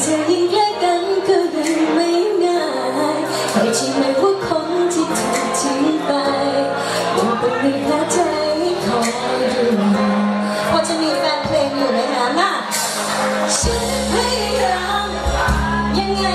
เธอยิ่งใล้กันก็ยิ่งไม่ง่ายครใช่ไหมว่คนที่ถูกทิ้งไปยังเป็นหนึ่งหัวอยดูพอจะมีแฟนเพลงอยู่ในนั้นน่ะฉันพยายายังไง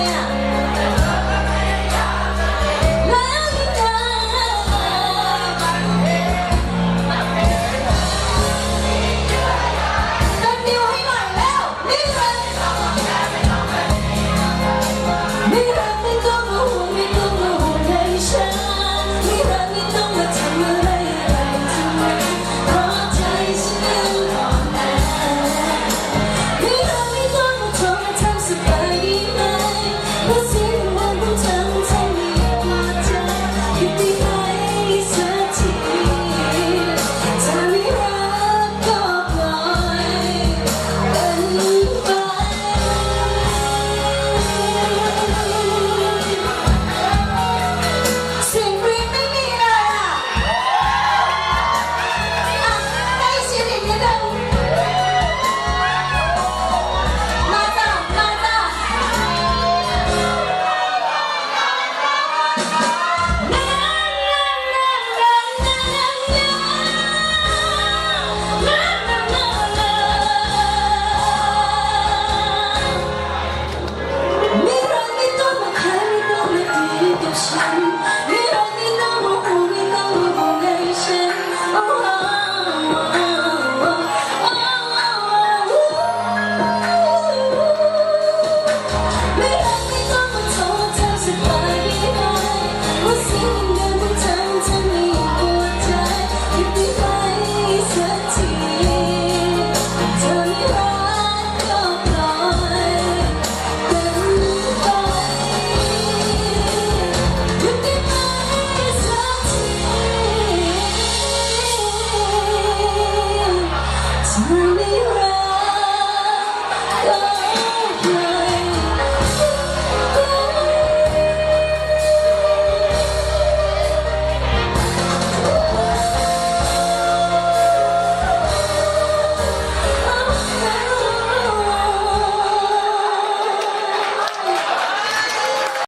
Christ.